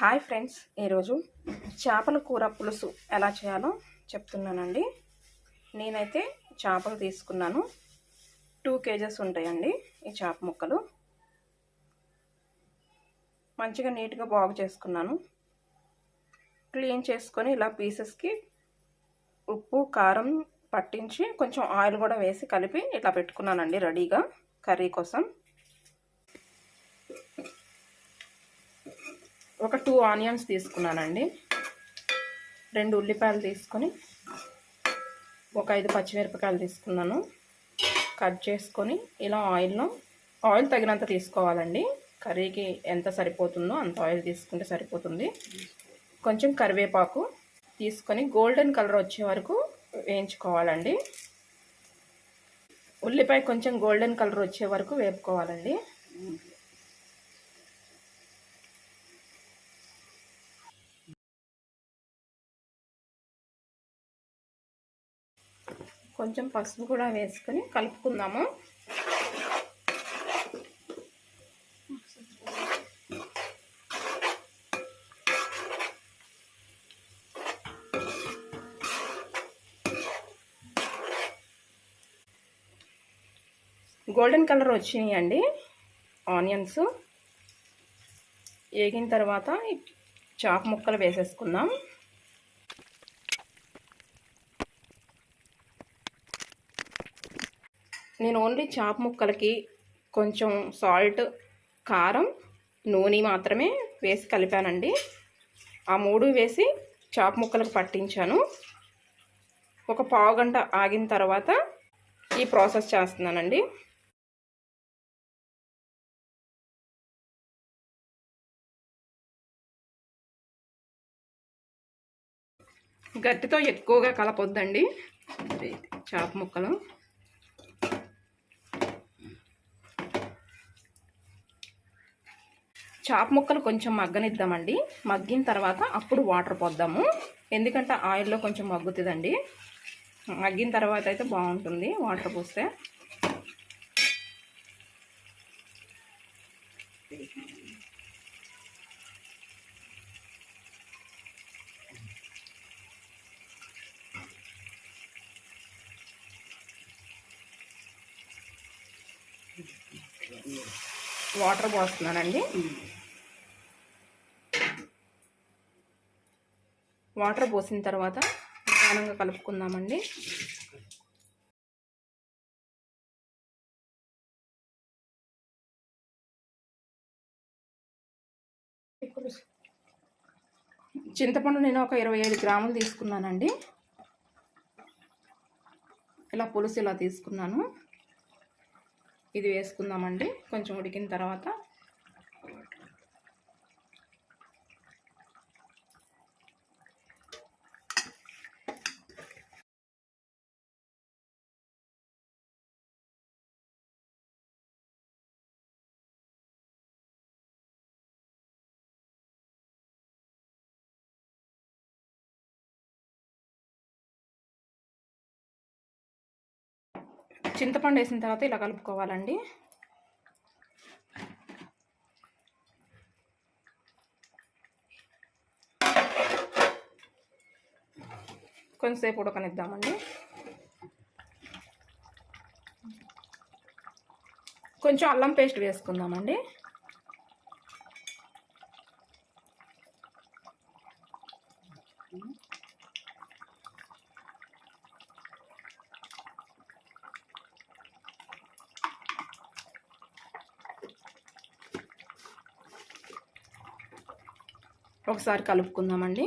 Hi friends ఈరోజు చేపల కూర పులుసు ఎలా చేయాలో చెప్తున్నానండి. నేనైతే చేపలు తీసుకున్నాను. టూ కేజెస్ ఉంటాయండి ఈ చేప ముక్కలు. మంచిగా నీట్గా బాగు చేసుకున్నాను. క్లీన్ చేసుకొని ఇలా పీసెస్కి ఉప్పు కారం పట్టించి కొంచెం ఆయిల్ కూడా వేసి కలిపి ఇట్లా పెట్టుకున్నానండి రెడీగా కర్రీ కోసం. ఒక టూ ఆనియన్స్ తీసుకున్నానండి. రెండు ఉల్లిపాయలు తీసుకొని ఒక ఐదు పచ్చిమిరపకాయలు తీసుకున్నాను. కట్ చేసుకొని ఇలా ఆయిల్లో ఆయిల్ తగినంత తీసుకోవాలండి. కర్రీకి ఎంత సరిపోతుందో అంత ఆయిల్ తీసుకుంటే సరిపోతుంది. కొంచెం కరివేపాకు తీసుకొని గోల్డెన్ కలర్ వచ్చే వరకు వేయించుకోవాలండి. ఉల్లిపాయ కొంచెం గోల్డెన్ కలర్ వచ్చే వరకు వేపుకోవాలండి. కొంచెం పసుపు కూడా వేసుకొని కలుపుకుందాము. గోల్డెన్ కలర్ వచ్చినాయండి ఆనియన్స్. వేగిన తర్వాత చాకు ముక్కలు వేసేసుకుందాం. నేను ఓన్లీ చాప్ ముక్కలకి కొంచెం సాల్ట్ కారం నూనె మాత్రమే వేసి కలిపానండి. ఆ మూడు వేసి చాప్ ముక్కలకు పట్టించాను. ఒక పావు గంట ఆగిన తర్వాత ఈ ప్రాసెస్ చేస్తున్నానండి. గట్టితో ఎక్కువగా కలపొద్దండి. చాప ముక్కలు. చాప ముక్కలు కొంచెం మగ్గనిద్దామండి. మగ్గిన తర్వాత అప్పుడు వాటర్ పోద్దాము. ఎందుకంటే ఆయిల్లో కొంచెం మగ్గుతుందండి. మగ్గిన తర్వాత అయితే బాగుంటుంది వాటర్ పోస్తే. వాటర్ పోస్తున్నానండి. వాటర్ పోసిన తర్వాత నిదానంగా కలుపుకుందామండి. చింతపండు నేను ఒక ఇరవై ఐదు గ్రాములు తీసుకున్నానండి. ఇలా పులుసు ఇలా తీసుకున్నాను. ఇది వేసుకుందామండి. కొంచెం ఉడికిన తర్వాత చింతపండు వేసిన తర్వాత ఇలా కలుపుకోవాలండి. కొంచెంసేపు ఉడకనిద్దామండి. కొంచెం అల్లం పేస్ట్ వేసుకుందామండి. ఒకసారి కలుపుకుందామండి.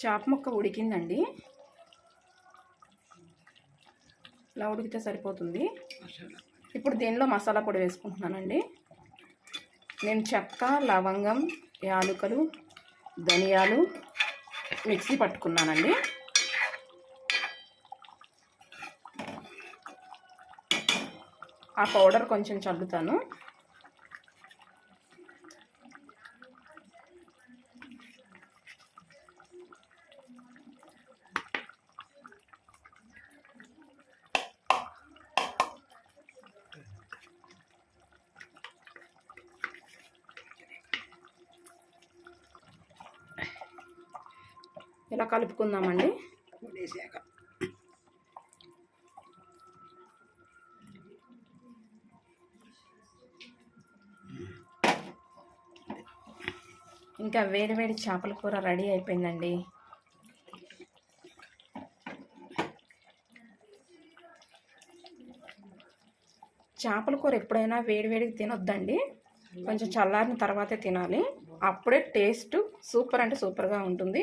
చాప ముక్క ఉడికిందండి. ఇలా ఉడికితే సరిపోతుంది. ఇప్పుడు దీనిలో మసాలా పొడి వేసుకుంటున్నానండి. నేను చెక్క లవంగం యాలుకలు ధనియాలు మిక్సీ పట్టుకున్నానండి. ఆ పౌడర్ కొంచెం చల్లుతాను. ఇలా కలుపుకుందామండి. వేసాక. ఇంకా వేడి వేడి చేపల కూర రెడీ అయిపోయిందండి. చేపల కూర ఎప్పుడైనా వేడి వేడికి తినొద్దండి. కొంచెం చల్లారిన తర్వాతే తినాలి. అప్పుడే టేస్ట్ సూపర్ అంటే సూపర్గా ఉంటుంది.